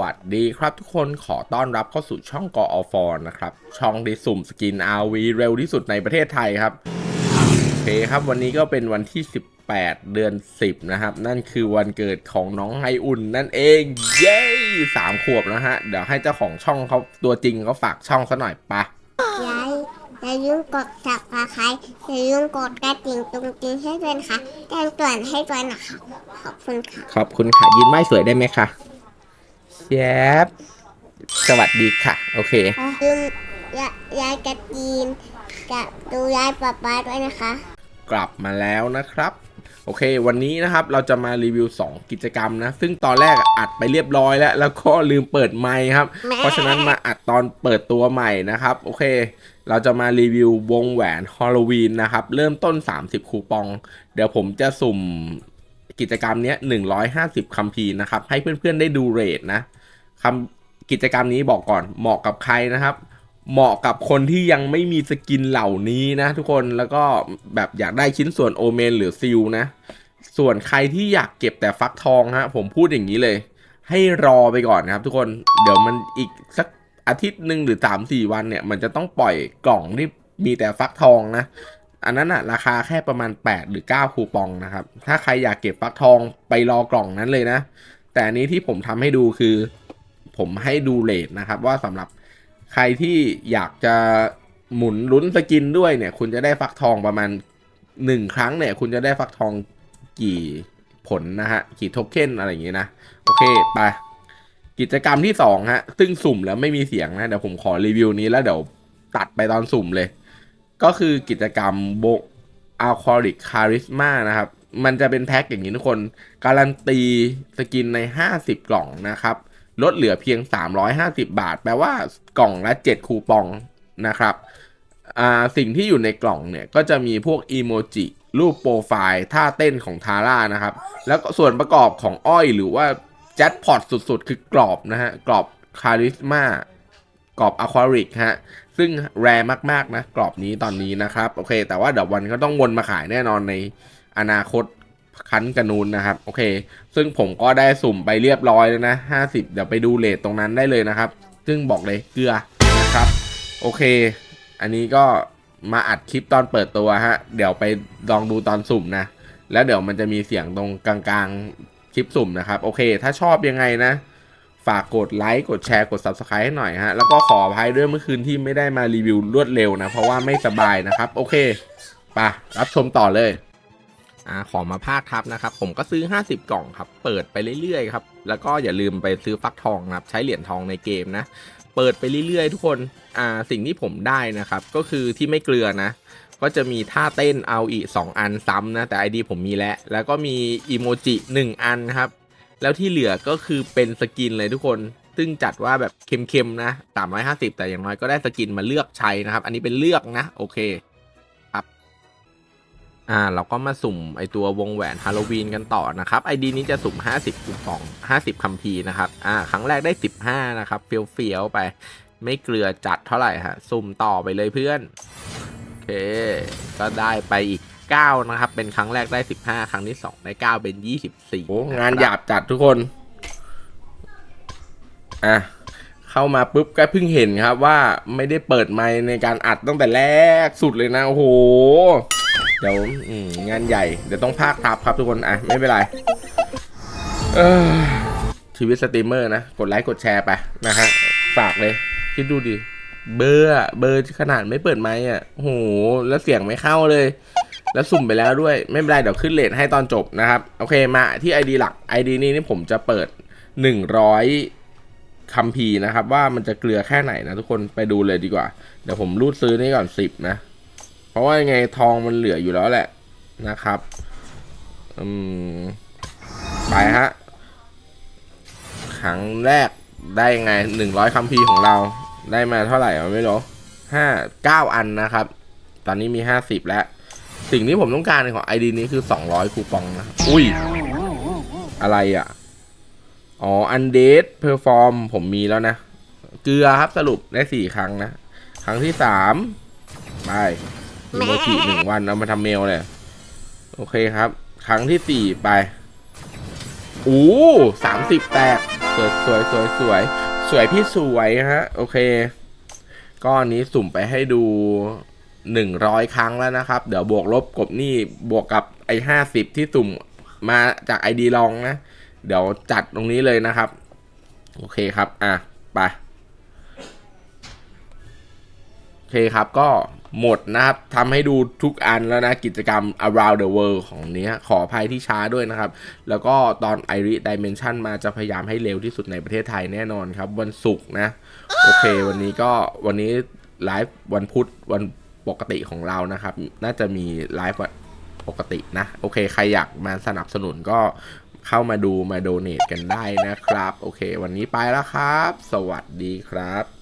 สวัสดีครับทุกคนขอต้อนรับเข้าสู่ช่องกอฟอนะครับ ช่องที่สุ่มสกิน RV เร็วที่สุดในประเทศไทยครับ โอเคครับวันนี้ก็เป็นวันที่ 18 เดือน 10 นะครับ นั่นคือวันเกิดของน้องไฮอุ่นนั่นเอง เย้สามขวบนะฮะ เดี๋ยวให้เจ้าของช่องเขาตัวจริงเขาฝากช่องซะหน่อยปะอย่าอย่าลืมกดสับสไครต์อย่าลืมกดกระดิ่งตรงจริงให้ด้วยนะคะแจ้งเตือนให้ด้วยนะคะขอบคุณค่ะขอบคุณค่ะยืนไหวสวยได้ไหมคะ แยบสวัสดีค่ะ โอเค ลืมยายายกระตีนกับดูยายป๊าป๊าด้วยนะคะ กลับมาแล้วนะครับ โอเค วันนี้นะครับเราจะมารีวิว 2 กิจกรรมนะ ซึ่งตอนแรกอะอัดไปเรียบร้อยแล้ว แล้วก็ลืมเปิดไมค์ครับเพราะฉะนั้นมาอัดตอนเปิดตัวใหม่นะครับ โอเค เราจะมารีวิววงแหวนฮอลโลวีนนะครับ เริ่มต้น 30 คูปอง เดี๋ยวผมจะสุ่ม กิจกรรมนี้ย150คัมภีร์นะครับ ให้เพื่อนๆได้ดูเรทนะคำกิจกรรมนี้บอกก่อนเหมาะกับใครนะครับ เหมาะกับคนที่ยังไม่มีสกินเหล่านี้นะ ทุกคนแล้วก็แบบอยากได้ชิ้นส่วนโอเมนหรือซิลนะ ส่วนใครที่อยากเก็บแต่ฟักทองฮะผมพูดอย่างนี้เลย ให้รอไปก่อนนะครับ ทุกคนเดี๋ยวมันอีกสักอาทิตย์หนึ่งหรือสามสี่วันเนี่ย มันจะต้องปล่อยกล่องที่มีแต่ฟักทองนะ อันนั้นอะราคาแค่ประมาณ 8 หรือ 9 คูปองนะครับ ถ้าใครอยากเก็บฟักทองไปรอกล่องนั้นเลยนะ แต่อันนี้ที่ผมทำให้ดูคือ ผมให้ดูเลทนะครับ ว่าสำหรับใครที่อยากจะหมุนลุ้นสกินด้วยเนี่ย คุณจะได้ฟักทองประมาณ 1 ครั้งเนี่ย คุณจะได้ฟักทองกี่ผลนะฮะกี่โทเค็นอะไรอย่างงี้นะ โอเคไปกิจกรรมที่2ฮะซึ่งสุ่มแล้วไม่มีเสียงนะเดี๋ยวผมขอรีวิวนี้แล้วเดี๋ยวตัดไปตอนสุ่มเลย ก็คือกิจกรรมโบอัลคอริกคาริสมานะครับ มันจะเป็นแพ็คอย่างนี้ทุกคน การันตีสกินใน 50 กล่องนะครับ ลดเหลือเพียง 350 บาท แปลว่ากล่องละ 7 คูปองนะครับสิ่งที่อยู่ในกล่องเนี่ย ก็จะมีพวกอีโมจิรูปโปรไฟล์ท่าเต้นของทาร่านะครับ แล้วก็ส่วนประกอบของอ้อยหรือว่าแจ็คพอตสุดๆ คือกรอบนะฮะ กรอบคาริสมา กรอบอะควาริกฮะซึ่งแรมากๆนะกรอบนี้ตอนนี้นะครับโอเค แต่ว่าเดี๋ยววันก็ต้องวนมาขายแน่นอนในอนาคตคันกระนูนนะครับโอเค ซึ่งผมก็ได้สุ่มไปเรียบร้อยแล้วนะ50 เดี๋ยวไปดูเลทตรงนั้นได้เลยนะครับ ซึ่งบอกเลยเกลือนะครับโอเค อันนี้ก็มาอัดคลิปตอนเปิดตัวฮะเดี๋ยวไปลองดูตอนสุ่มนะ แล้วเดี๋ยวมันจะมีเสียงตรงกลางๆคลิปสุ่มนะครับ โอเค ถ้าชอบยังไงนะ ฝากกดไลค์กดแชร์กด Subscribe ให้หน่อยฮะ แล้วก็ขออภัยด้วยเมื่อคืนที่ไม่ได้มารีวิวรวดเร็วนะ เพราะว่าไม่สบายนะครับ โอเคปะรับชมต่อเลยอ่าขอมาภาคทับนะครับ ผมก็ซื้อ 50 กล่องครับ เปิดไปเรื่อยๆครับ แล้วก็อย่าลืมไปซื้อฟักทองนะครับ ใช้เหรียญทองในเกมนะ เปิดไปเรื่อยๆ ทุกคนอ่าสิ่งที่ผมได้นะครับ ก็คือที่ไม่เกลือนะ ก็จะมีท่าเต้นเอาอีก 2 อันซ้ำนะ แต่ ID ผมมีแล้ว แล้วก็มีอีโมจิ 1 อันครับ แล้วที่เหลือก็คือเป็นสกินเลยทุกคน ซึ่งจัดว่าแบบเค็มๆนะ 350 แต่อย่างน้อยก็ได้สกินมาเลือกใช้นะครับ อันนี้เป็นเลือกนะโอเคครับอ่าเราก็มาสุ่มไอตัววงแหวนฮาโลวีนกันต่อนะครับ ID นี้จะสุ่ม 50คูปอง50คัมภีร์นะครับอ่าครั้งแรกได้ 15 นะครับเฟี้ยวๆไปไม่เกลือจัดเท่าไหร่ฮะสุ่มต่อไปเลยเพื่อนโอเค ก็ได้ไปอีก 9 นะครับ เป็นครั้งแรกได้ 15 ครั้งที่ 2 ได้ 9 เป็น 24โอ้งานหยาบจัดทุกคน อะ เข้ามาปุ๊บก็เพิ่งเห็นครับว่าไม่ได้เปิดไมค์ในการอัดตั้งแต่แรกสุดเลยนะ โอ้โห เดี๋ยวอืมงานใหญ่ เดี๋ยวต้องพากทับครับทุกคน อะ ไม่เป็นไร เออชีวิตสตรีมเมอร์นะ กดไลค์กดแชร์ไปนะฮะ ฝากเลย คิดดูดิเบอร์อะเบอร์ขนาดไม่เปิดไมค์อะโอ้โห แล้วเสียงไม่เข้าเลย แล้วสุ่มไปแล้วด้วย ไม่เป็นไรเดี๋ยวขึ้นเลทให้ตอนจบนะครับ โอเคมาที่ ID หลัก ID นี้นี่ผมจะเปิด 100คัมภีร์นะครับ ว่ามันจะเกลือแค่ไหนนะทุกคนไปดูเลยดีกว่า เดี๋ยวผมรูดซื้อนี่ก่อน 10 นะ เพราะว่ายังไงทองมันเหลืออยู่แล้วแหละนะครับอืมไปฮะครั้งแรกได้ไง 100คัมภีร์ของเราได้มาเท่าไหร่ไม่รู้ห้าเก้าอันนะครับ ตอนนี้มี50แล้ว สิ่งที่ผมต้องการของ ID นี้คือ 200 คูปองนะอุ้ย อะไรอะ อ๋อ Undead Perform ผมมีแล้วนะ เกลือครับสรุปได้4ครั้งนะ ครั้งที่3ไปอีโมจิหนึ่งวันเอามาทำเมลเลย โอเคครับ ครั้งที่4ไปอู้สามสิบแตกสวยสวยสวยสวยสวยพี่สวยฮะ โอเคก็อันนี้สุ่มไปให้ดู หนึ่งร้อยครั้งแล้วนะครับ เดี๋ยวบวกลบกบหนี่บวกกับไอ้ห้าสิบที่สุ่มมาจากไอดีลองนะ เดี๋ยวจัดตรงนี้เลยนะครับ โอเคครับ อะ ไป โอเคครับก็หมดนะครับทำให้ดูทุกอันแล้วนะ กิจกรรม around the world ของเนี้ยขออภัยที่ช้าด้วยนะครับ แล้วก็ตอน Iris Dimension มาจะพยายามให้เร็วที่สุดในประเทศไทยแน่นอนครับ วันศุกร์นะ โอเค วันนี้ก็วันนี้ไลฟ์วันพุธวัน ปกติของเรานะครับ น่าจะมีไลฟ์ปกตินะ โอเค ใครอยากมาสนับสนุนก็เข้ามาดูมาโดเนทกันได้นะครับ โอเค วันนี้ไปแล้วครับ สวัสดีครับ